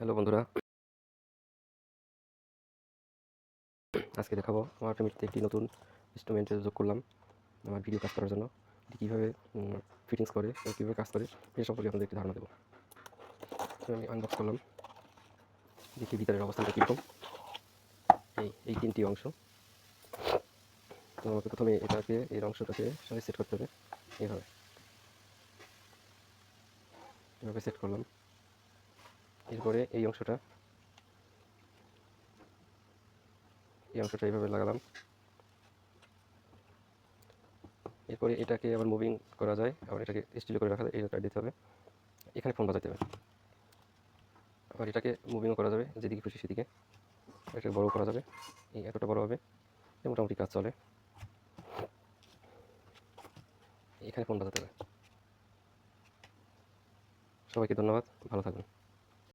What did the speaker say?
Hello বন্ধুরা। আজকে দেখাবো আমার ফ্যামিলিতে একটি নতুন ইনস্ট্রুমেন্ট যোগ করলাম আমার ভিডিও কাজ করার জন্য। কীভাবে ফিটিংস করে কীভাবে কাজ করে সে সম্পর্কে আপনাদের একটি ধারণা দেবো। আমি আনবক্স করলাম। দেখি ভিতরের অবস্থানটা কীরকম। এই এই তিনটি অংশ। তো আমাকে প্রথমে এটাকে, এর অংশটাকে সেট করতে হবে। এইভাবে এভাবে সেট করলাম। এরপরে এই অংশটা। এই অংশটা এইভাবে লাগালাম। এরপরে এটাকে আবার মুভিং করা যায়। আবার এটাকে স্টিল করে রাখা যায়। এইটা দিতে হবে। এখানে ফোন বাজাতে হবে। আবার এটাকে মুভিংও করা যাবে। যেদিকে খুশি সেদিকে। এটাকে বড় করা যাবে। এই এতটা বড় হবে। মোটামুটি কাজ চলে। এখানে ফোন বাজাতে হবে। সবাইকে ধন্যবাদ। ভালো থাকবেন।